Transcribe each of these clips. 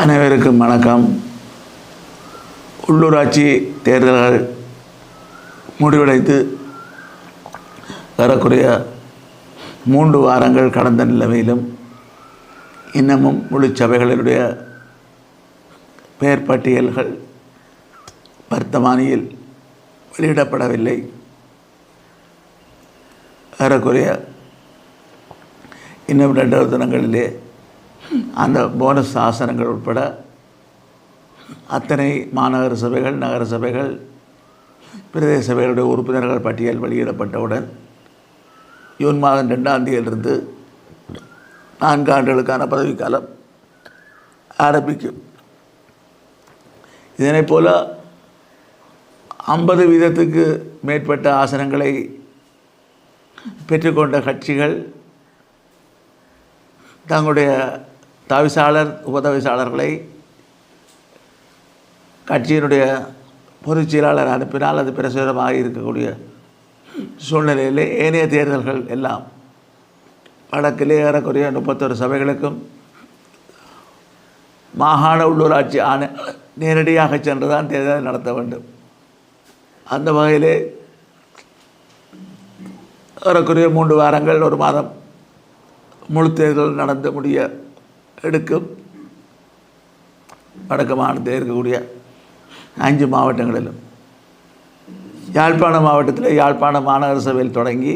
அனைவருக்கும் வணக்கம். உள்ளூராட்சி தேர்தல்கள் முடிவடைந்து வரக்கூடிய மூன்று வாரங்கள் கடந்த நிலைமையிலும் இன்னமும் முழு சபைகளினுடைய பெயர் பட்டியல்கள் வர்த்தமானியில் வெளியிடப்படவில்லை. ஏறக்குறைய இன்னும் ரெண்டு தினங்களிலே அந்த போனஸ் ஆசனங்கள் உட்பட அத்தனை மாநகர சபைகள் நகர சபைகள் பிரதேச சபைகளுடைய உறுப்பினர்கள் பட்டியல் வெளியிடப்பட்டவுடன் ஜூன் மாதம் ரெண்டாம் தேதியிலிருந்து நான்கு ஆண்டுகளுக்கான பதவிக்காலம் ஆரம்பிக்கும். இதனைப் போல ஐம்பது வீதத்துக்கு மேற்பட்ட ஆசனங்களை பெற்றுக்கொண்ட கட்சிகள் தங்களுடைய தவிசாளர் உபதவிசாளர்களை கட்சியினுடைய பொதுச் செயலாளர் அனுப்பினால் அது பிரசுரமாக இருக்கக்கூடிய சூழ்நிலையில் ஏனைய தேர்தல்கள் எல்லாம் வடக்கிலே ஏறக்குறைய முப்பத்தொரு சபைகளுக்கும் மாகாண உள்ளூராட்சி ஆணை நேரடியாக சென்று தான் தேர்தலை நடத்த வேண்டும். அந்த வகையிலே ஏறக்குறைய மூன்று வாரங்கள் ஒரு மாதம் முழு தேர்தல் நடந்து முடிய எடுக்கும். வடக்கு மாநிலத்தில் இருக்கக்கூடிய அஞ்சு மாவட்டங்களிலும். யாழ்ப்பாண மாவட்டத்தில் யாழ்ப்பாண மாநகர சபையில் தொடங்கி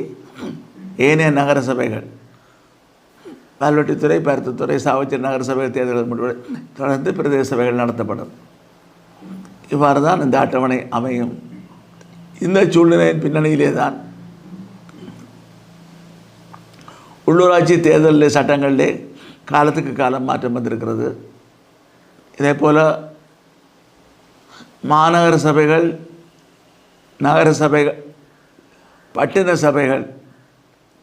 ஏனைய நகர சபைகள். கல்வெட்டுத்துறை பருத்தித்துறை சாவச்சேரி நகர சபை தேர்தல்கள் முடிவு தொடர்ந்து பிரதேச சபைகள் நடத்தப்படும். இவ்வாறு தான் இந்த அட்டவணை அமையும். இந்த சூழ்நிலையின் பின்னணியிலே தான் உள்ளூராட்சி தேர்தலில் சட்டங்களிலே காலத்துக்கு காலம் மாற்றம் வந்திருக்கிறது. இதே போல் மாநகர சபைகள் நகர சபைகள் பட்டின சபைகள்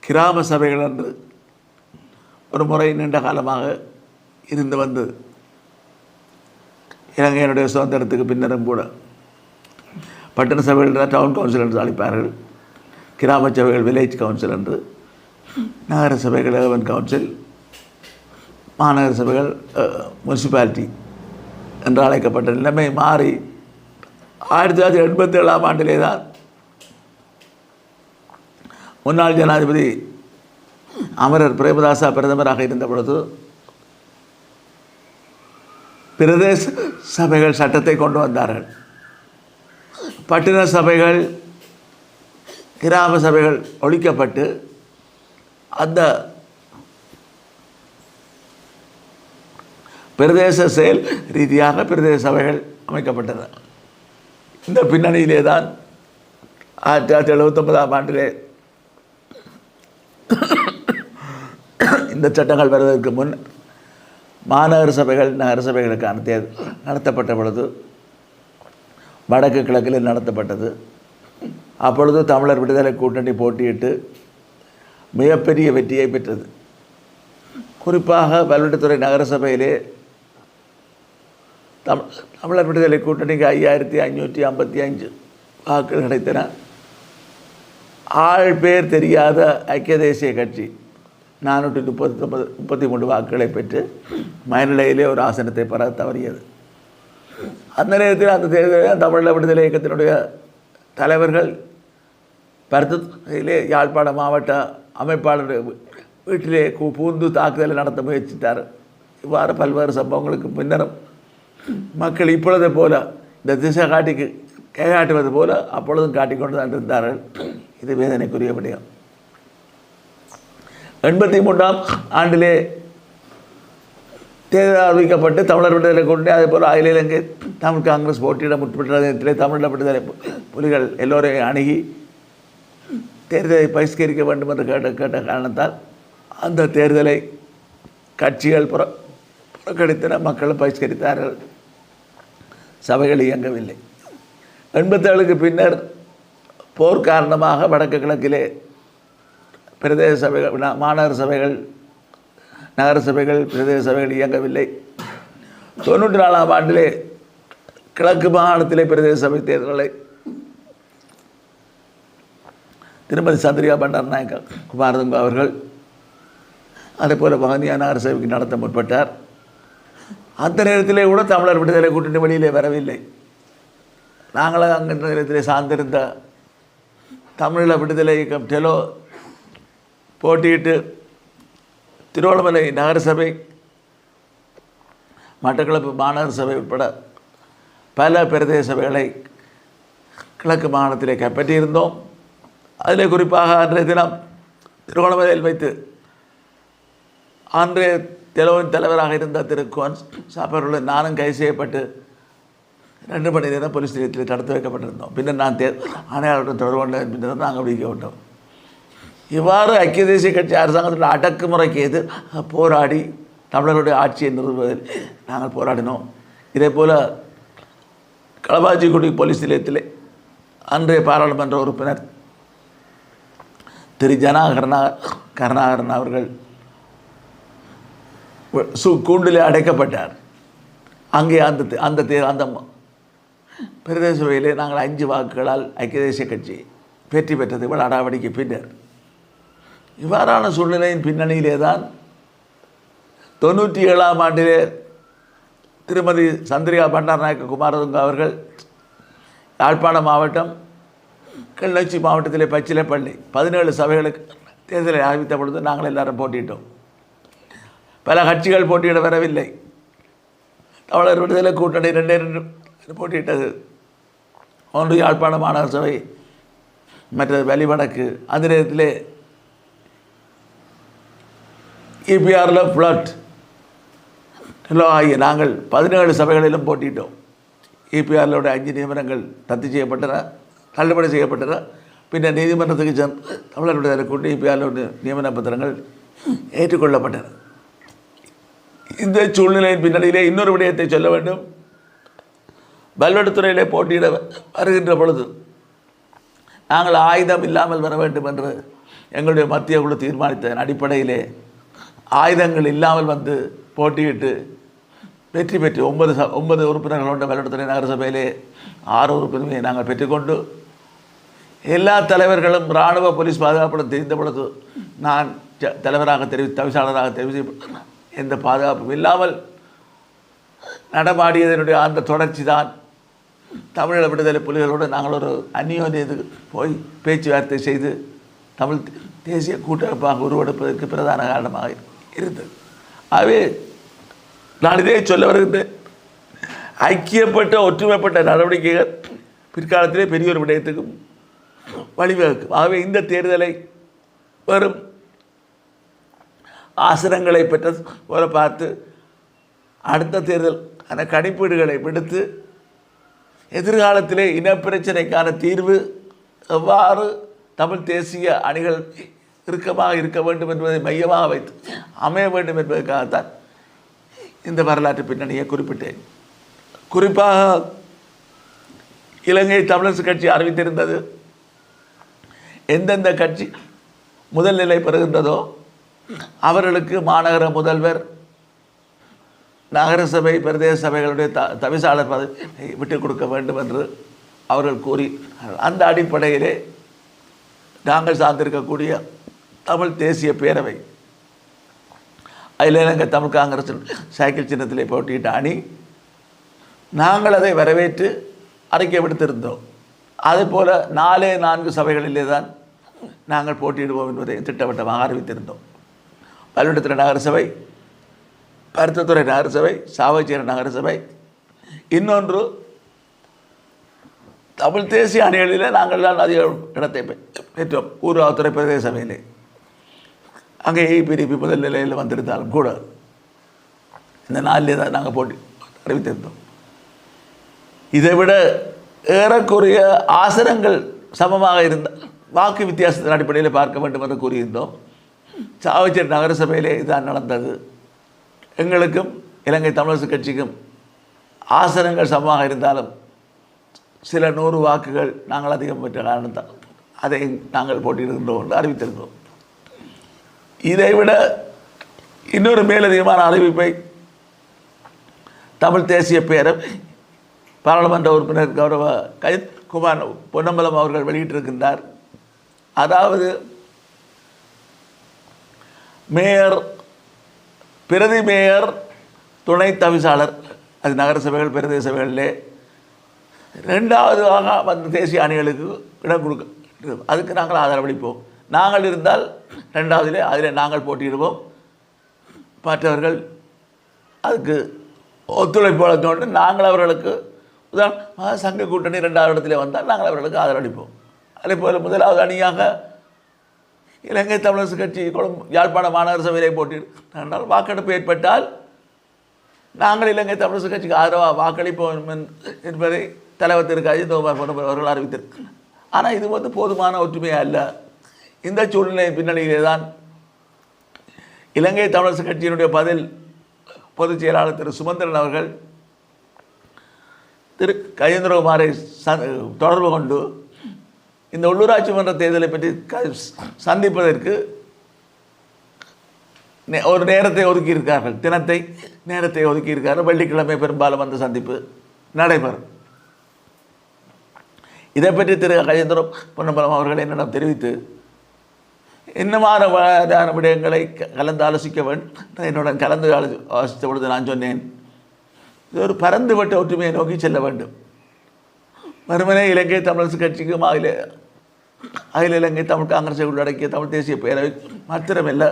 கிராம சபைகள் என்று ஒரு முறை நீண்ட காலமாக இருந்து வந்தது இலங்கையினுடைய சுதந்திரத்துக்கு பின்னரும் கூட பட்டின சபைகள் டவுன் கவுன்சில் என்று அழைப்பார்கள். கிராம சபைகள் வில்லேஜ் கவுன்சில் என்று நகர சபைகள் ஏர்பன் கவுன்சில் மாநகர சபைகள் முனிசிபாலிட்டி என்று அழைக்கப்பட்ட நிலைமை மாறி ஆயிரத்தி தொள்ளாயிரத்தி எண்பத்தி ஏழாம் ஆண்டிலே தான் முன்னாள் ஜனாதிபதி அமரர் பிரேமதாசா பிரதமராக இருந்த பொழுது பிரதேச சபைகள் சட்டத்தை கொண்டு வந்தார்கள். பட்டின சபைகள் கிராம சபைகள் ஒழிக்கப்பட்டு அந்த பிரதேச செயல் ரீதியாக பிரதேச சபைகள் அமைக்கப்பட்டன. இந்த பின்னணியிலே தான் ஆயிரத்தி தொள்ளாயிரத்தி எழுபத்தொன்பதாம் ஆண்டிலே இந்த சட்டங்கள் வருவதற்கு முன் மாநகர சபைகள் நகர சபைகளுக்கான தேர்தல் நடத்தப்பட்ட பொழுது வடக்கு கிழக்கில் நடத்தப்பட்டது. அப்பொழுது தமிழர் விடுதலை கூட்டணி போட்டியிட்டு மிகப்பெரிய வெற்றியை பெற்றது. குறிப்பாக பல்வேறு துறை நகரசபையிலே தமிழ் தமிழர் விடுதலை கூட்டணிக்கு ஐயாயிரத்தி ஐநூற்றி ஐம்பத்தி அஞ்சு வாக்குகள் கிடைத்தன. ஆள் பேர் தெரியாத ஐக்கிய தேசிய கட்சி நானூற்றி முப்பத்தி ஒன்பது முப்பத்தி மூன்று வாக்குகளை பெற்று மயநிலையிலே ஒரு ஆசனத்தை பெற தவறியது. அந்த நேரத்தில் அந்த தேர்தலில் தமிழர் விடுதலை இயக்கத்தினுடைய தலைவர்கள் பருத்திலே யாழ்ப்பாண மாவட்ட அமைப்பாளருடைய வீட்டிலே பூந்து தாக்குதலை நடத்த முயற்சித்தார். இவ்வாறு பல்வேறு சம்பவங்களுக்கு பின்னரும் மக்கள் இப்பொழுது போல இந்த திசை காட்டிக்கு கையாட்டுவது போல அப்பொழுதும் காட்டிக்கொண்டு தான் இருந்தார்கள். இது வேதனைக்குரிய விடயம். எண்பத்தி மூன்றாம் ஆண்டிலே தேர்தல் அறிவிக்கப்பட்டு தமிழர் விடுதலை கொண்டு அதே போல் அகில இலங்கை தமிழ் காங்கிரஸ் போட்டியிட முற்பட்ட நேரத்திலே தமிழர் விடுதலை புலிகள் எல்லோரையும் அணுகி தேர்தலை பரிஷ்கரிக்க வேண்டும் என்று கேட்ட கேட்ட காரணத்தால் அந்த தேர்தலை கட்சிகள் புற புறக்கணித்தன மக்களும் பரிஷ்கரித்தார்கள் சபைகள் இயங்கவில்லை. எண்பத்தேழுக்கு பின்னர் போர் காரணமாக வடக்கு கிழக்கிலே பிரதேச சபைகள் மாநகர சபைகள் நகர சபைகள் பிரதேச சபைகள் இயங்கவில்லை. தொண்ணூற்றி நாலாம் ஆண்டிலே கிழக்கு மாகாணத்திலே பிரதேச சபை தேர்தல்களை திருமதி சந்திரிகா பண்டார் நாயக்க குமாரதுங்க அவர்கள் அதே போல் வகனியா நகரசபைக்கு நடத்த முற்பட்டார். அந்த நேரத்திலே கூட தமிழர் விடுதலை கூட்டணி வழியிலே வரவில்லை. நாங்களும் அங்கே நேரத்திலே சார்ந்திருந்த தமிழீழ விடுதலை இயக்கம் டெலோ போட்டியிட்டு திருவண்ணாமலை நகரசபை மட்டக்களப்பு மாநகர சபை உட்பட பல பிரதேச சபைகளை கிழக்கு மாகாணத்திலே கைப்பற்றியிருந்தோம். அதிலே குறிப்பாக அன்றைய தினம் திருவண்ணாமலையில் வைத்து அன்றைய தெலவின் தலைவராக இருந்த திரு கோன் சாப்பருடன் நானும் கைது செய்யப்பட்டு ரெண்டு மணி நேரம் போலீஸ் நிலையத்தில் தடுத்து வைக்கப்பட்டிருந்தோம். பின்னர் நான் தே ஆணையாளருடன் தொடர்பு கொண்ட பின்னர் நாங்கள் விடுவிக்கப்பட்டோம் இவ்வாறு ஐக்கிய தேசிய கட்சி அரசாங்கத்தோட அடக்குமுறைக்கு எதிர் போராடி தமிழர்களுடைய ஆட்சியை நிறுவுவதில் நாங்கள் போராடினோம். இதே போல் களபாஜிக்குடி போலீஸ் நிலையத்தில் அன்றைய பாராளுமன்ற உறுப்பினர் திரு ஜனா கருணா கருணாகரன் அவர்கள் சு கூண்டிலே அடைக்கப்பட்டார். அங்கே அந்த அந்த தே அந்த பிரதேச சபையிலே நாங்கள் அஞ்சு வாக்குகளால் ஐக்கிய தேசிய கட்சி வெற்றி பெற்றது இவள் நடவடிக்கை பின்னர். இவ்வாறான சூழ்நிலையின் பின்னணியிலே தான் தொண்ணூற்றி ஏழாம் ஆண்டிலே திருமதி சந்திரிகா பண்டாரநாயக்க குமாரதுங்க அவர்கள் யாழ்ப்பாண மாவட்டம் கிள்ளச்சி மாவட்டத்திலே பச்சிலைப்பள்ளி பதினேழு சபைகளுக்கு தேர்தலை அறிவித்த பொழுது நாங்கள் எல்லாரும் போட்டிட்டோம் பல கட்சிகள் போட்டியிட வரவில்லை. தமிழர் விடுதலை கூட்டணி ரெண்டே ரெண்டு போட்டியிட்டது. ஒன்று யாழ்ப்பாண மாநகர சபை மற்றது வெளிவடக்கு. அந்த நேரத்தில் இபிஆரில் ஃப்ளட். எல்லாம் ஆகிய நாங்கள் பதினேழு சபைகளிலும் போட்டிட்டோம் இபிஆரிலோட அஞ்சு நியமனங்கள் ரத்து செய்யப்பட்டன தள்ளுபடி செய்யப்பட்டன. பின்னர் நீதிமன்றத்துக்கு சென்று தமிழர் விடுதலை கூட்டி இபிஆரிலோட நியமன பத்திரங்கள் ஏற்றுக்கொள்ளப்பட்டன. இந்த சூழ்நிலையின் பின்னணியிலே இன்னொரு விடயத்தை சொல்ல வேண்டும். பல்வெடுத்துறையிலே போட்டியிட வருகின்ற பொழுது நாங்கள் ஆயுதம் இல்லாமல் வர வேண்டும் என்று எங்களுடைய மத்திய குழு தீர்மானித்ததன் அடிப்படையிலே ஆயுதங்கள் இல்லாமல் வந்து போட்டியிட்டு வெற்றி பெற்று ஒன்பது ச ஒன்பது உறுப்பினர்கள் கொண்ட பல்வெடுத்துறை நகரசபையிலே ஆறு உறுப்பினர்களை நாங்கள் பெற்றுக்கொண்டு எல்லா தலைவர்களும் இராணுவ போலீஸ் பாதுகாப்புடன் தெரிந்த பொழுது நான் தலைவராக தெரிவி தவிசாளராக தெரிவித்து எந்த பாதுகாப்பும் இல்லாமல் நடமாடியதனுடைய அந்த தொடர்ச்சி தான் தமிழீழ விடுதலை புலிகளோடு நாங்கள் ஒரு அந்நியோன்யத்துக்கு போய் பேச்சுவார்த்தை செய்து தமிழ் தேசிய கூட்டமைப்பாக உருவெடுப்பதற்கு பிரதான காரணமாக இருந்தது. ஆகவே நான் இதே சொல்ல வருகின்றேன். ஐக்கியப்பட்ட ஒற்றுமைப்பட்ட நடவடிக்கைகள் பிற்காலத்திலே பெரிய ஒரு விடயத்துக்கும் வழிவகுக்கும். ஆகவே இந்த தேர்தலை வரும் ஆசனங்களை பெற்ற போல பார்த்து அடுத்த தேர்தல் அந்த கணிப்பீடுகளை விடுத்து எதிர்காலத்திலே இனப்பிரச்சனைக்கான தீர்வு எவ்வாறு தமிழ் தேசிய அணிகள் இறுக்கமாக இருக்க வேண்டும் என்பதை மையமாக வைத்து அமைய வேண்டும் என்பதற்காகத்தான் இந்த வரலாற்று பின்னணியை குறிப்பிட்டேன். குறிப்பாக இலங்கை தமிழரசு கட்சி அறிவித்திருந்தது எந்தெந்த கட்சி முதல் நிலை பெறுகின்றதோ அவர்களுக்கு மாநகர முதல்வர் நகரசபை பிரதேச சபைகளுடைய த தவிசாளர் பதவி விட்டுக் கொடுக்க வேண்டும் என்று அவர்கள் கூறி அந்த அடிப்படையிலே நாங்கள் சார்ந்திருக்கக்கூடிய தமிழ் தேசிய பேரவை அதில் எங்கள் தமிழ் காங்கிரஸ் சைக்கிள் சின்னத்திலே போட்டியிட்ட அணி நாங்கள் அதை வரவேற்று அறிக்கை விடுத்திருந்தோம். அதுபோல் நாலே நான்கு சபைகளிலே தான் நாங்கள் போட்டியிடுவோம் என்பதை திட்டவட்டமாக அறிவித்திருந்தோம். பல்வெடுத்துறை நகரசபை பருத்தத்துறை நகரசபை சாவச்சேரி நகரசபை. இன்னொன்று தமிழ் தேசிய அணிகளிலே நாங்கள் தான் அதிக இடத்தை பெற்றோம். ஊராவத்துறை பிரதேச சபையிலே அங்கே பிரிப்பி முதல் நிலையில் வந்திருந்தாலும் கூட இந்த நாளிலே தான் நாங்கள் போட்டி அறிவித்திருந்தோம். இதை விட ஏறக்குறைய ஆசனங்கள் சமமாக இருந்தால் வாக்கு வித்தியாசத்தின் அடிப்படையில் பார்க்க வேண்டும் என்று கூறியிருந்தோம். சாவச்சேரி நகரசபையிலே இதுதான் நடந்தது. எங்களுக்கும் இலங்கை தமிழரசு கட்சிக்கும் ஆசனங்கள் சமமாக இருந்தாலும் சில நூறு வாக்குகள் நாங்கள் அதிகம் பெற்ற காரணத்தால் அதை நாங்கள் போட்டியிடுகின்றோம் என்று அறிவித்திருந்தோம். இதைவிட இன்னொரு மேலதிகமான அறிவிப்பை தமிழ் தேசிய பேரவை பாராளுமன்ற உறுப்பினர் கௌரவ கஜித் குமார் பொன்னம்பலம் அவர்கள் வெளியிட்டிருக்கின்றார். அதாவது மேயர் பிரதி மேயர் துணை தவிசாளர் அது நகர சபைகள் பிரதேச சபைகளிலே. ரெண்டாவதாக வந்து தேசிய அணிகளுக்கு இடம் கொடுக்க அதுக்கு நாங்கள் ஆதரவளிப்போம். நாங்கள் இருந்தால் ரெண்டாவதிலே அதில் நாங்கள் போட்டியிடுவோம். மற்றவர்கள் அதுக்கு ஒத்துழைப்பு வழங்க நாங்கள் அவர்களுக்கு உதாரணமாக சங்க கூட்டணி ரெண்டாவது இடத்துல வந்தால் நாங்கள் அவர்களுக்கு ஆதரவளிப்போம். அதே போல் முதலாவது அணியாக இலங்கை தமிழரசு கட்சி கொழும்பு யாழ்ப்பாண மாநகர சபையிலே போட்டியிட்டால் வாக்கெடுப்பு ஏற்பட்டால் நாங்கள் இலங்கை தமிழரசு கட்சிக்கு ஆதரவாக வாக்களிப்போம் என்- என்பதை தலைவர் திரு. அஜித்குமார் போன்ற அவர்கள் அறிவித்திருக்கிறார். ஆனால் இது வந்து போதுமான ஒற்றுமையாக அல்ல. இந்த சூழ்நிலை பின்னணியிலே தான் இலங்கை தமிழரசு கட்சியினுடைய பதில் பொதுச் செயலாளர் திரு. சுமந்திரன் அவர்கள் திரு. கஜேந்திரகுமாரை ச- தொடர்பு கொண்டு இந்த உள்ளூராட்சி மன்ற தேர்தலை பற்றி க- சந்திப்பதற்கு நே- ஒரு நேரத்தை ஒதுக்கியிருக்கார்கள். தினத்தை நேரத்தை ஒதுக்கியிருக்கார்கள். வெள்ளிக்கிழமை பெரும்பாலும் அந்த சந்திப்பு நடைபெறும். இதை பற்றி திரு கஜேந்திரம் பொன்னம்பலம் அவர்கள் என்னிடம் தெரிவித்து இன்னமான விடயங்களை க- கலந்து ஆலோசிக்க வேண்டும். என்னுடன் கலந்து ஆலோசி ஆலோசித்த பொழுது நான் சொன்னேன் இது ஒரு பரந்துபட்ட ஒற்றுமையை நோக்கி செல்ல வேண்டும். மறுமனே இலங்கை தமிழரசு கட்சிக்கும் அகில அகில இலங்கை தமிழ் காங்கிரஸை உள்ளடக்கிய தமிழ் தேசிய பேரவை மாத்திரமல்ல.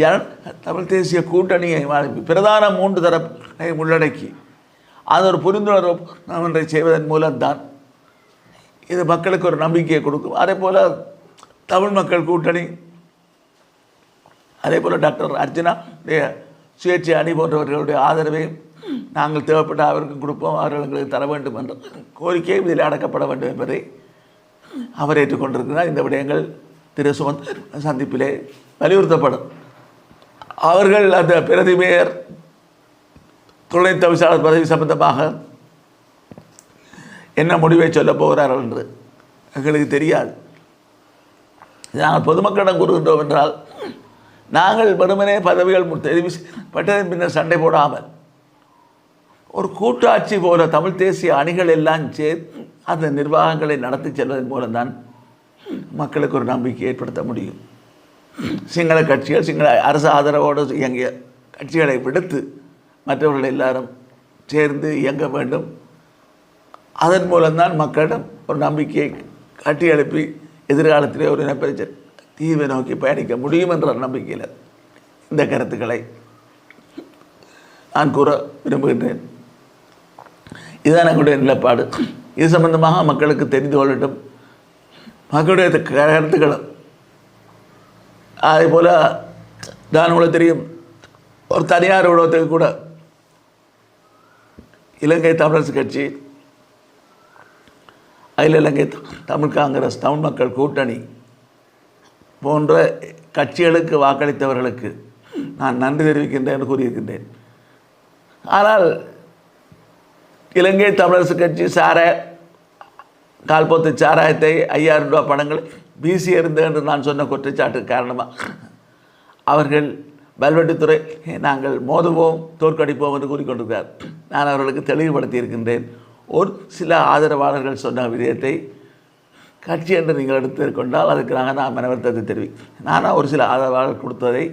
ஜன தமிழ் தேசிய கூட்டணியை பிரதான மூன்று தரப்பை உள்ளடக்கி. அது ஒரு புரிந்துணர்வு ஒன்றை செய்வதன் மூலம்தான். இது மக்களுக்கு ஒரு நம்பிக்கையை கொடுக்கும். அதே போல் தமிழ் மக்கள் கூட்டணி அதே போல் டாக்டர் அர்ஜுனா சுயேட்சை அணி போன்றவர்களுடைய ஆதரவை நாங்கள் தேவைப்பட்ட அவருக்கும் கொடுப்போம். அவர்கள் எங்களுக்கு தர வேண்டும் என்ற கோரிக்கையும் இதில் அடக்கப்பட வேண்டும் என்பதை அவர் ஏற்றுக்கொண்டிருக்கிறார். இந்த விடயங்கள் திரு சுமந்த் சந்திப்பிலே வலியுறுத்தப்படும். அவர்கள் அந்த பிரதி மேயர் துணை தவிசாளர் பதவி சம்பந்தமாக என்ன முடிவை சொல்லப் போகிறார்கள் என்று எங்களுக்கு தெரியாது. நாங்கள் பொதுமக்களிடம் கூறுகின்றோம் என்றால் நாங்கள் வெறுமனே பதவிகள் மு- தெரிவு பட்டதன் பின்னர் சண்டை போடாமல் ஒரு கூட்டாட்சி போல தமிழ் தேசிய அணிகள் எல்லாம் சேர்த்து அந்த நிர்வாகங்களை நடத்தி செல்வதன் மூலம்தான் மக்களுக்கு ஒரு நம்பிக்கை ஏற்படுத்த முடியும். சிங்கள கட்சிகள் சிங்கள அரசு ஆதரவோடு இயங்கிய கட்சிகளை விடுத்து மற்றவர்கள் எல்லாரும் சேர்ந்து இயங்க வேண்டும். அதன் மூலம்தான் மக்களிடம் ஒரு நம்பிக்கையை கட்டி எழுப்பி எதிர்காலத்திலே ஒரு இனப்பிரச்சனை தீவை நோக்கி பயணிக்க முடியும் என்ற நம்பிக்கையில் இந்த கருத்துக்களை நான் கூற விரும்புகின்றேன். இதுதான் எங்களுடைய நிலப்பாடு. இது சம்பந்தமாக மக்களுக்கு தெரிந்து கொள்ளட்டும். மக்களுடைய கருத்துக்களும் அதே போல் நான் உங்களுக்கு தெரியும். ஒரு தனியார் ஊடகத்துக்கு கூட. இலங்கை தமிழரசு கட்சி அகில இலங்கை தமிழ் காங்கிரஸ் தமிழ் மக்கள் கூட்டணி போன்ற கட்சிகளுக்கு வாக்களித்தவர்களுக்கு நான் நன்றி தெரிவிக்கின்றேன் என்று கூறியிருக்கின்றேன். ஆனால் இலங்கை தமிழரசு கட்சி சார கால்போத்து சாராயத்தை ஐயாயிரம் ரூபாய் பணங்களை வீசி இருந்தது என்று நான் சொன்ன குற்றச்சாட்டு காரணமாக அவர்கள் வல்வெட்டித்துறை நாங்கள் மோதுவோம் தோற்கடிப்போம் என்று கூறிக்கொண்டிருக்கிறார். நான் அவர்களுக்கு தெளிவுபடுத்தி இருக்கின்றேன். ஒரு சில ஆதரவாளர்கள் சொன்ன விதயத்தை கட்சி என்று நீங்கள் எடுத்துக்கொண்டால் அதுக்கு நாங்கள் நான் மனவர்த்தத்தை தெரிவிக்கிறேன் நானாக ஒரு சில ஆதரவாளர்கள் கொடுத்ததை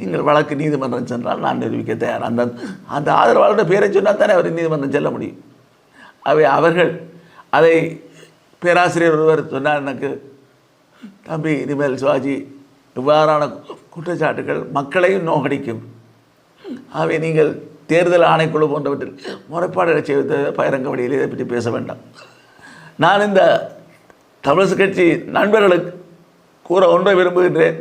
நீங்கள் வழக்கு நீதிமன்றம் சென்றால் நான் நிரூபிக்க தயார். அந்த அந்த ஆதரவாளருடைய பேரை சொன்னால் தானே அவர் நீதிமன்றம் செல்ல முடியும். அவை அவர்கள் அதை பேராசிரியர் ஒருவர் சொன்னார் எனக்கு தம்பி இனிமேல் சிவாஜி இவ்வாறான குற்றச்சாட்டுகள் மக்களையும் நோகடிக்கும். ஆகவே நீங்கள் தேர்தல் ஆணைக்குழு போன்றவற்றில் முறைப்பாடுகளை செய்வது பயிரங்க வழியில் இதை பற்றி பேச வேண்டாம். நான் இந்த தமிழரசு கட்சி நண்பர்களுக்கு கூற ஒன்றை விரும்புகின்றேன்.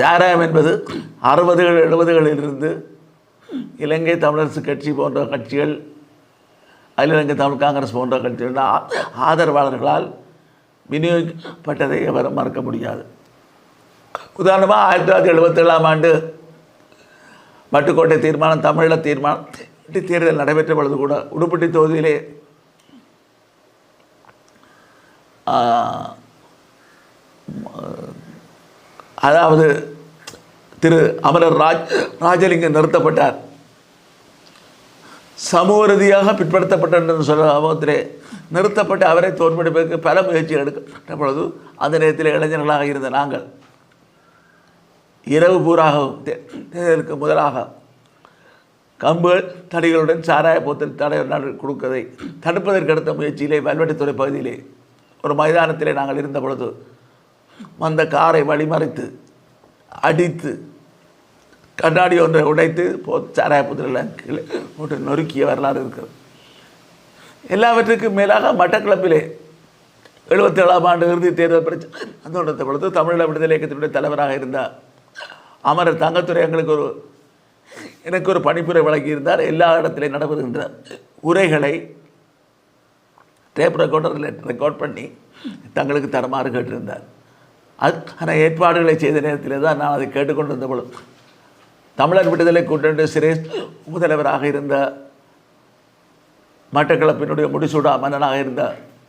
சாராயம் என்பது அறுபதுகள் எழுபதுகளிலிருந்து இலங்கை தமிழரசு கட்சி போன்ற கட்சிகள் அகில இலங்கை தமிழ் காங்கிரஸ் போன்ற கட்சிகள் ஆதரவாளர்களால் விநியோகிக்கப்பட்டதை அவர் மறக்க முடியாது. உதாரணமாக ஆயிரத்தி தொள்ளாயிரத்தி எழுபத்தேழாம் ஆண்டு மட்டுக்கோட்டை தீர்மானம் தமிழீழ தீர்மானம் தேர்தல் நடைபெற்ற பொழுது கூட உடுப்பட்டி தொகுதியிலே அதாவது திரு அமரர் ராஜ் ராஜலிங்கம் நிறுத்தப்பட்டார். சமூக ரீதியாக பிற்படுத்தப்பட்ட என்று சொல்ல சமூகத்திலே நிறுத்தப்பட்டு அவரை தோற்கடிப்பதற்கு பல முயற்சிகள் எடுக்கப்பட்ட பொழுது அந்த நேரத்தில் இளைஞர்களாக இருந்த நாங்கள் இரவு பூராகவும் தேர்தலுக்கு முதலாக கம்புகள் தடிகளுடன் சாராய போத்தல் தடை கொடுக்கதை தடுப்பதற்கு அடுத்த முயற்சியிலே வல்வெட்டித்துறை பகுதியிலே ஒரு மைதானத்திலே நாங்கள் இருந்த பொழுது வந்த காரை வழிமறைத்து அடித்து கண்ணாடி ஒன்றை உடைத்து போ சாராய புத்திரெல்லாம் கீழே போட்டு நொறுக்கிய வரலாறு இருக்கிறது. எல்லாவற்றுக்கும் மேலாக மட்டக்களப்பிலே எழுபத்தி ஏழாம் ஆண்டு இறுதி தேர்தல் பிரச்சனை அந்த பொழுது தமிழீழ விடுதலை இயக்கத்தினுடைய தலைவராக இருந்தார் அமரர் தங்கத்துறை எங்களுக்கு ஒரு எனக்கு ஒரு பணிப்புரை வழங்கியிருந்தார். எல்லா இடத்திலையும் நடைபெறுகின்ற உரைகளை டேப் ரெக்கார்டரில் ரெக்கார்ட் பண்ணி தங்களுக்கு தரமாறு கேட்டிருந்தார். அதுக்கான ஏற்பாடுகளை செய்த நேரத்தில் தான் நான் அதை கேட்டுக்கொண்டிருந்த பொழுது தமிழர் விடுதலை கூட்டணி சிரேஷ் முதல்வராக இருந்த மட்டக்களப்பினுடைய முடிசூடா மன்னனாக இருந்த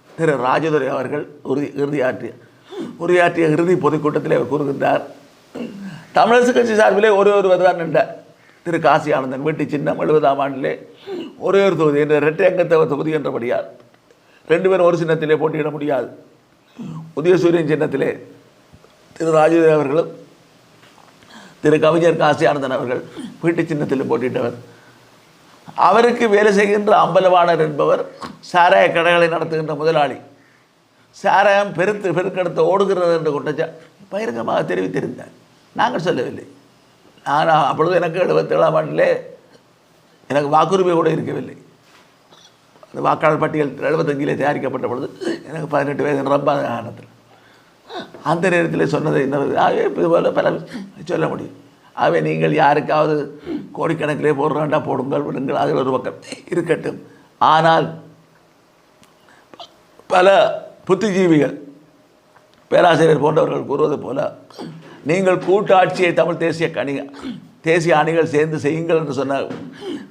திரு ராஜதுரை அவர்கள் உறுதி இறுதியாற்றிய உரையாற்றிய இறுதி பொதுக்கூட்டத்தில் அவர் கூறுகின்றார் தமிழரசு கட்சி சார்பிலே ஒரே ஒருவர் தான் நின்றார் திரு காசி ஆனந்தன் வீட்டு சின்னம் எழுபதாம் ஆண்டிலே ஒரே ஒரு தொகுதி என்ற இரட்டை அங்கத்தவர் தொகுதி என்றபடியார் ரெண்டு பேரும் ஒரு சின்னத்திலே போட்டியிட முடியாது. உதயசூரியன் சின்னத்திலே திரு ராஜதுரை அவர்களும் திரு கவிஞர் காசி ஆனந்தன் அவர்கள் வீட்டு சின்னத்தில் போட்டிட்டவர் அவருக்கு வேலை செய்கின்ற அம்பலவாணர் என்பவர் சாராய கடைகளை நடத்துகின்ற முதலாளி. சாராயம் பெருத்து பெருக்கெடுத்து ஓடுகிறது என்று குற்றச்சா பகிரங்கமாக தெரிவித்திருந்தார். நாங்கள் சொல்லவில்லை. நான் அப்பொழுது எனக்கு எழுபத்தேழாம் ஆண்டிலே எனக்கு வாக்குரிமை கூட இருக்கவில்லை. அந்த வாக்காளர் பட்டியல் எழுபத்தஞ்சிலே தயாரிக்கப்பட்ட பொழுது எனக்கு பதினெட்டு வயது ரொம்ப ஆனத்தில் அந்த நேரத்தில் சொன்னது இன்னொரு ஆகவே இது போல பல சொல்ல முடியும். ஆகவே நீங்கள் யாருக்காவது கோடிக்கணக்கிலே போடுறாண்டா போடுங்கள் விடுங்கள் அதில் ஒரு பக்கம் இருக்கட்டும். ஆனால் பல புத்திஜீவிகள் பேராசிரியர் போன்றவர்கள் கூறுவது போல நீங்கள் கூட்டாட்சியை தமிழ் தேசிய கணி தேசிய அணிகள் சேர்ந்து செய்யுங்கள் என்று சொன்ன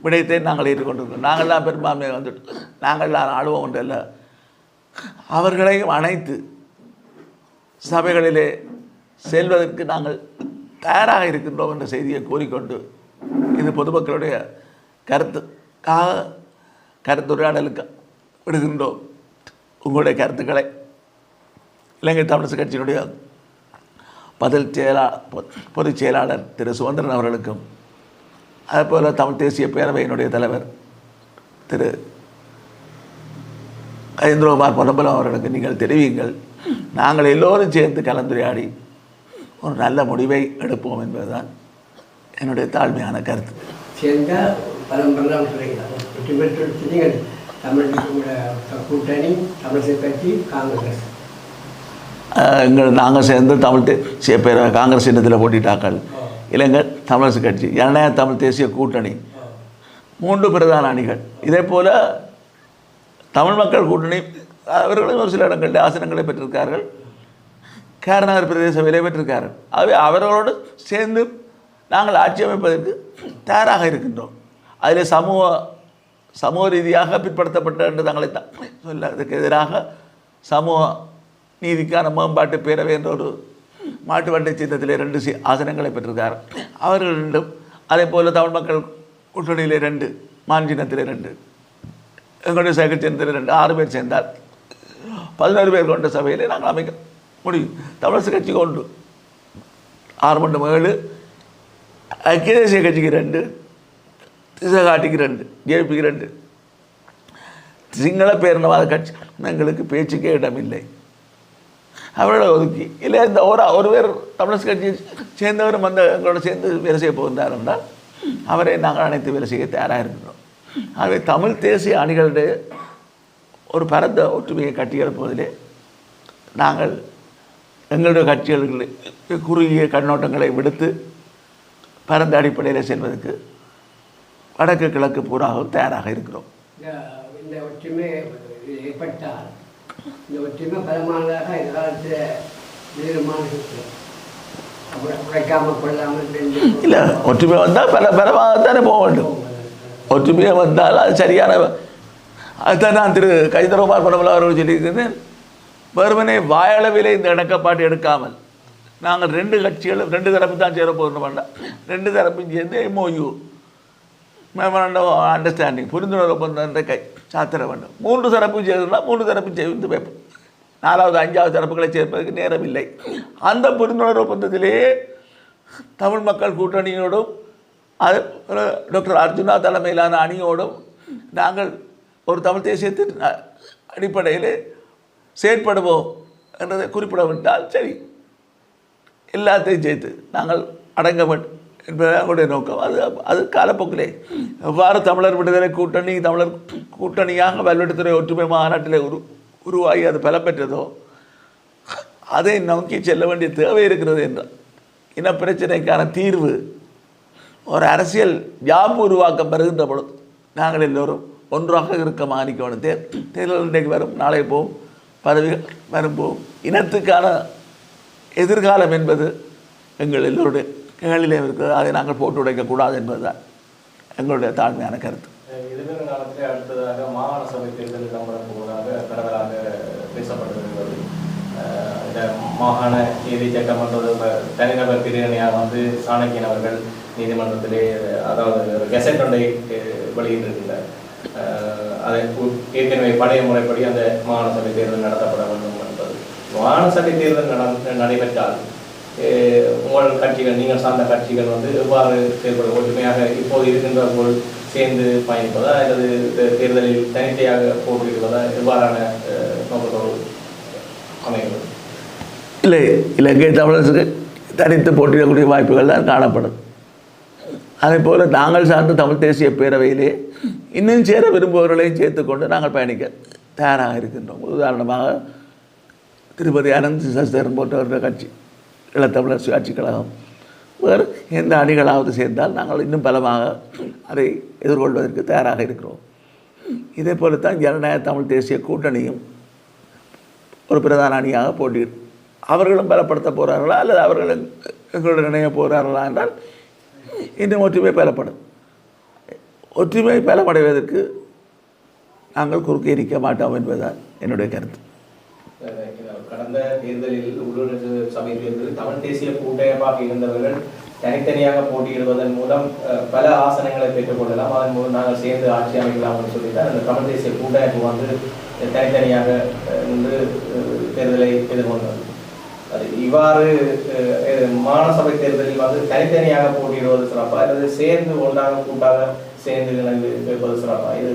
விடயத்தை நாங்கள் ஏற்றுக்கொண்டிருக்கிறோம். நாங்கள்லாம் பெரும்பான்மையை வந்துட்டு நாங்கள்லாம் ஆளுவோம் ஒன்றல்ல அவர்களையும் அனைத்து சபைகளிலே செல்வதற்கு நாங்கள் தயாராக இருக்கின்றோம் என்ற செய்தியை கூறிக்கொண்டு இது பொதுமக்களுடைய கருத்துக்காக கருத்துரையாடலுக்கு விடுகின்றோம். உங்களுடைய கருத்துக்களை. இலங்கை தமிழரசு கட்சியினுடைய பதில் செயலா பொ- பொதுச் செயலாளர் திரு சுதந்திரன் அவர்களுக்கும் அதேபோல் தமிழ் தேசிய பேரவையினுடைய தலைவர் திரு ஐந்திரகுமார் பொன்னம்பலம் அவர்களுக்கு நீங்கள் தெரிவியுங்கள் நாங்கள் எல்லோரும் சேர்ந்து கலந்துரையாடி ஒரு நல்ல முடிவை எடுப்போம் என்பதுதான் என்னுடைய தாழ்மையான கருத்து. சேர்ந்தால் பலம் பெறலாம் சொல்லிக்கலாம் வெற்றி பெற்று நீங்கள் தமிழ் கூட கூட்டணி தமிழிசை கட்சி காங்கிரஸ். அஹ், எங்கள் நாங்கள் சேர்ந்து தமிழ் பேர காங்கிரஸ் சின்னத்தில் போட்டிட்டாக்கள் இளைஞர் தமிழரசு கட்சி ஜனநாயக தமிழ் தேசிய கூட்டணி. மூன்று பிரதான அணிகள். இதே போல் தமிழ் மக்கள் கூட்டணி அவர்களும் ஒரு சில இடங்களில் ஆசனங்களை பெற்றிருக்கார்கள். கேரநகர் பிரதேச சபையிலே பெற்றிருக்கார்கள் ஆகவே அவர்களோடு சேர்ந்து நாங்கள் ஆட்சி அமைப்பதற்கு தயாராக இருக்கின்றோம். அதில் சமூக சமூக ரீதியாக பிற்படுத்தப்பட்ட என்று தங்களை தான் சொல்ல அதுக்கு எதிராக சமூக நீதிக்கான மேம்பாட்டு பேரவை என்ற ஒரு மாட்டு வண்டை சின்னத்திலே ரெண்டு சி ஆசனங்களை பெற்றிருக்கார். அவர்கள் ரெண்டும் அதே போல் தமிழ் மக்கள் கூட்டணியிலே ரெண்டு மான்ஜின்னத்திலே ரெண்டு. எங்களுடைய சைக்கிள் சேர்ந்த ரெண்டு ஆறு பேர் சேர்ந்தார். பதினோரு பேர் கொண்ட சபையிலே நாங்கள் அமைக்க முடியும். தமிழரசு கட்சி கொண்டு ஆறு மண்டு ஏழு. ஐக்கிய தேசிய கட்சிக்கு ரெண்டு. திசகாட்டிக்கு ரெண்டு. ஜேபிக்கு ரெண்டு. சிங்கள பேரினவாத கட்சி. எங்களுக்கு பேச்சுக்கே இடமில்லை அவரோட ஒதுக்கி. இல்லை இந்த ஒரு ஒரு பேர் தமிழரசு கட்சி சேர்ந்தவரும் வந்த எங்களோட சேர்ந்து வேலை செய்ய போகிறார் என்றால் அவரை நாங்கள் அனைத்து வேலை செய்ய தயாராக இருக்கிறோம் ஆகவே தமிழ் தேசிய அணிகளுடைய ஒரு பரந்த ஒற்றுமையை கட்டியெழுப்புவதிலே நாங்கள் எங்களுடைய கட்சிகளுக்கு குறுகிய கண்ணோட்டங்களை விடுத்து பரந்த அடிப்படையில் செல்வதற்கு வடக்கு கிழக்கு பூராகவும் தயாராக இருக்கிறோம். இந்த ஒற்றுமை ஏற்பட்டால் இந்த ஒற்றுமை பலமானதாக எதிர்காலத்தில் இல்லை ஒற்றுமை வந்தால் பல பலமாகத்தானே போக வேண்டும். ஒற்றுமையாக வந்தால் அது சரியான அதுதான் நான் திரு கைதரகுமார் பரமலா அவர்கள் சொல்லியிருக்கிறேன் வெறுமனே வாயளவிலே இந்த இணக்கப்பாட்டு எடுக்காமல் நாங்கள் ரெண்டு கட்சிகளும் ரெண்டு தரப்பு தான் சேர போகிறோம் வேண்டாம் ரெண்டு தரப்பும் சேர்ந்து எம்ஓயு மெமரண்டம் அண்டர்ஸ்டாண்டிங் புரிந்துணர்வு ஒப்பந்தம் கை சாத்திர வேண்டும். மூன்று தரப்பும் சேர்ந்துனா மூன்று தரப்பும் சேர்ந்து வைப்போம். நாலாவது அஞ்சாவது தரப்புகளை சேர்ப்பதற்கு நேரம் இல்லை. அந்த புரிந்துணர்வு ஒப்பந்தத்திலேயே தமிழ் மக்கள் கூட்டணியோடும் அது டாக்டர் அர்ஜுனா தலைமையிலான அணியோடும் நாங்கள் ஒரு தமிழ் தேசியத்தின் அடிப்படையில் செயற்படுவோம் என்றதை குறிப்பிடவிட்டால் சரி எல்லாத்தையும் சேர்த்து நாங்கள் அடங்க வேண்டும் என்பது அவருடைய நோக்கம். அது அது காலப்போக்கிலே எவ்வாறு தமிழர் விடுதலை கூட்டணி தமிழர் கூட்டணியாக வல்வெட்டுத்துறை ஒற்றுமை மாநாட்டில் உரு உருவாகி அது பலம் பெற்றதோ அதை நோக்கி செல்ல வேண்டிய தேவை இருக்கிறது என்றால் இனப்பிரச்சனைக்கான தீர்வு ஒரு அரசியல் வியாபு உருவாக்கம் பெறுகின்ற பொழுது நாங்கள் எல்லோரும் ஒன்றாக இருக்க மாணிக்க வேணும் தே தேர்தல் இன்றைக்கு வரும் நாளை போகும் பதவிகள் வரும் போகும் இனத்துக்கான எதிர்காலம் என்பது எங்கள் எல்லோருடைய கைகளிலே இருக்கிறது. அதை நாங்கள் போட்டு உடைக்கக்கூடாது என்பதுதான் எங்களுடைய தாழ்மையான கருத்து. எதிர்வரும் அடுத்ததாக மாகாண சபை தேர்தல் இடம்பெறப் போவதாக பரவலாக பேசப்பட்டு வருகிறது இந்த மாகாண நீதி சட்டமன்ற தனிநபர் பிரிவினையாக வந்து சாணக்கியன் அவர்கள் நீதிமன்றத்திலே அதாவது கெசட் ஒன்றை அஹ், அதை ஏற்கனவே பழைய முறைப்படி அந்த மாகாண சபை தேர்தல் நடத்தப்பட வேண்டும் என்பது. மாகாண சபை தேர்தல் நட- நடைபெற்றால் உங்கள் கட்சிகள் நீங்கள் சார்ந்த கட்சிகள் வந்து எவ்வாறு செயல்பட ஒற்றுமையாக இப்போது இருக்கின்ற போல் சேர்ந்து பயணிப்பதா அல்லது தேர்தலில் தனித்தையாக போட்டியிடுவதா எவ்வாறான நோக்கத்தோடு அமைகிறது? இல்லை இலங்கை தமிழர்களுக்கு தனித்து போட்டியிடக்கூடிய வாய்ப்புகள் தான் காணப்படும். அதே போல் நாங்கள் சார்ந்த தமிழ் தேசிய பேரவையிலே இன்னும் சேர விரும்புபவர்களையும் சேர்த்துக்கொண்டு நாங்கள் பயணிக்க தயாராக இருக்கின்றோம். உதாரணமாக திருப்பதி அனந்த் சசிதரன் போன்றவர்கள் கட்சி இளத்தமிழர் சுயாட்சி கழகம். வேறு எந்த அணிகளாவது சேர்ந்தால் நாங்கள் இன்னும் பலமாக அதை எதிர்கொள்வதற்கு தயாராக இருக்கிறோம். இதே போல தான் ஜனநாயக தமிழ் தேசிய கூட்டணியும் ஒரு பிரதான அணியாக போட்டியிடும் அவர்களும் பலப்படுத்த போகிறார்களா அல்லது அவர்களும் எங்களுடன் இணைய போகிறார்களா என்றால் இன்னும் ஒற்றுமை பலப்படும் ஒற்றுமை பலமடைவதற்கு நாங்கள் குறுக்கே இருக்க மாட்டோம் என்பதுதான் என்னுடைய கருத்து. கடந்த தேர்தலில் உள்ளூர் சபை தேர்தலில் தமிழ் தேசிய கூட்டமைப்பாக இருந்தவர்கள் தனித்தனியாக போட்டியிடுவதன் மூலம் பல ஆசனங்களை பெற்றுக்கொள்ளலாம். அதன் மூலம் நாங்கள் சேர்ந்து ஆட்சி அமைக்கலாம் சொல்லித்தான் அந்த தமிழ் தேசிய கூட்டமைப்பு வந்து தனித்தனியாக நின்று தேர்தலை எதிர்கொண்டது. இவ்வாறு மாநசபை தேர்தலில் வந்து தனித்தனியாக போட்டியிடுவது சிறப்பா? அல்லது சேர்ந்து ஒன்றாக கூட்டாக சேர்ந்து வைப்பது சிறப்பா? இது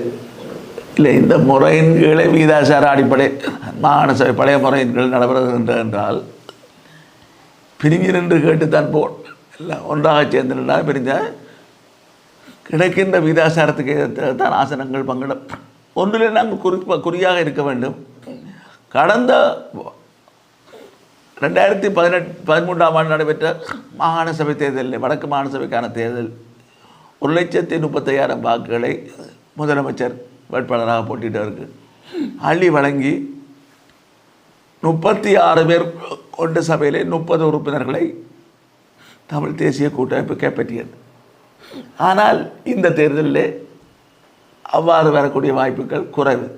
இல்லை இந்த முறையின் கீழே வீதாசார அடிப்படை மாகாண பழைய முறையின் கீழ் நடைபெறுகின்ற என்றால் பிரிஞ்சு கேட்டு கேட்டுத்தான் போ எல்லாம் ஒன்றாக சேர்ந்து நின்றால் பிரிஞ்ச கிடைக்கின்ற வீதாசாரத்துக்கு தான் ஆசனங்கள் பங்கிடும். ஒன்றிலே நாங்கள் குறிப்பாக குறியாக இருக்க வேண்டும். கடந்த ரெண்டாயிரத்தி பதினெட்டு பதிமூன்றாம் ஆண்டு நடைபெற்ற மாகாண சபை தேர்தலில் வடக்கு மாகாண சபைக்கான தேர்தல். ஒரு லட்சத்தி முப்பத்தையாயிரம் வாக்குகளை முதலமைச்சர் வேட்பாளராக போட்டிட்டவருக்கு அள்ளி வழங்கி முப்பத்தி ஆறு பேர் கொண்ட சபையிலே முப்பது உறுப்பினர்களை தமிழ் தேசிய கூட்டமைப்பு கைப்பற்றியது. ஆனால் இந்த தேர்தலில் அவ்வாறு வரக்கூடிய வாய்ப்புகள் குறைவு.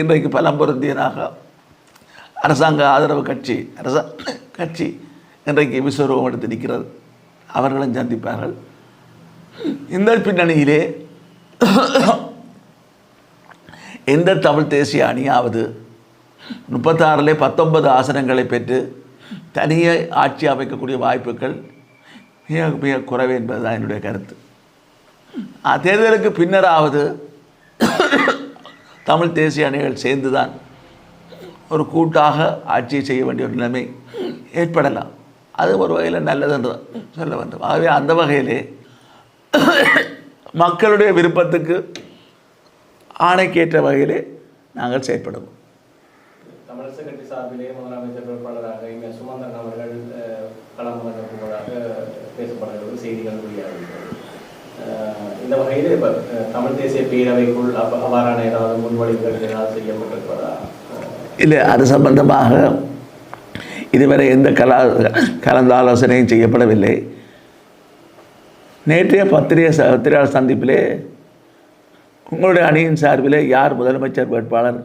இன்றைக்கு பலம் பொருந்தியனாக அரசாங்க ஆதரவு கட்சி அரசாங்க கட்சி இன்றைக்கு விஸ்வரூபம் எடுத்து நிற்கிறது. அவர்களும் சந்திப்பார்கள். இந்த பின்னணியிலே எந்த தமிழ் தேசிய அணியாவது முப்பத்தாறிலே பத்தொன்பது ஆசனங்களை பெற்று தனியே ஆட்சி அமைக்கக்கூடிய வாய்ப்புகள் மிக மிக குறைவு என்பதுதான் என்னுடைய கருத்து. தேர்தலுக்கு பின்னராவது தமிழ் தேசிய அணிகள் சேர்ந்துதான் ஒரு கூட்டாக ஆட்சி செய்ய வேண்டிய ஒரு நிலைமை ஏற்படலாம். அது ஒரு வகையில் நல்லது என்று சொல்ல வேண்டும். ஆகவே அந்த வகையிலே மக்களுடைய விருப்பத்துக்கு ஆணைக்கேற்ற வகையிலே நாங்கள் செயற்படுவோம். தமிழிசை கட்சி சார்பிலே முதலமைச்சர் வேட்பாளராக இங்கே சுமந்தன் அவர்கள் அஹ், களமிறங்க பேசப்படுகிறது செய்திகள் வெளியாகிறது இந்த வகையில் இப்போ தமிழ் தேசிய பேரவைக்குள் அப்ப அவ்வாறான ஏதாவது முன்வழிவுகள் ஏதாவது செய்யப்பட்டிருப்பதா? இல்லை அது சம்பந்தமாக இதுவரை எந்த கலா கலந்தாலோசனையும் செய்யப்படவில்லை. நேற்றைய பத்திரிகை பத்திரிகையாளர் சந்திப்பிலே உங்களுடைய அணியின் சார்பிலே யார் முதலமைச்சர் வேட்பாளர்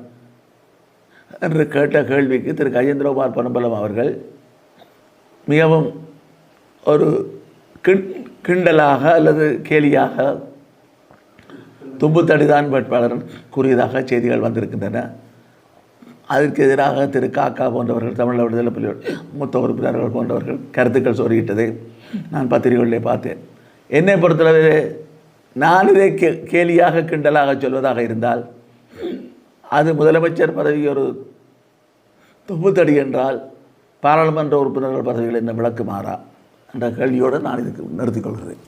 என்று கேட்ட கேள்விக்கு திரு. கஜேந்திரகுமார் பொன்னம்பலம் அவர்கள் மிகவும் ஒரு கிண் கிண்டலாக அல்லது கேலியாக தும்புத்தடிதான் வேட்பாளர் கூறியதாக செய்திகள் வந்திருக்கின்றன. அதற்கு எதிராக திரு காக்கா போன்றவர்கள் தமிழ் விடுதலை புலிகள் மூத்த உறுப்பினர்கள் போன்றவர்கள் கருத்துக்கள் சொல்லிக்கிட்டதை. நான் பத்திரிகைகளிலே பார்த்தேன். என்னை பொறுத்தளவு நான் இதை கே கேலியாக கிண்டலாக சொல்வதாக இருந்தால் அது முதலமைச்சர் பதவி ஒரு தொப்புத்தடி என்றால் பாராளுமன்ற உறுப்பினர்கள் பதவிகள் என்ன விளக்குமாறா என்ற கேள்வியோடு நான் இதுக்கு நிறுத்திக் கொள்கிறேன்.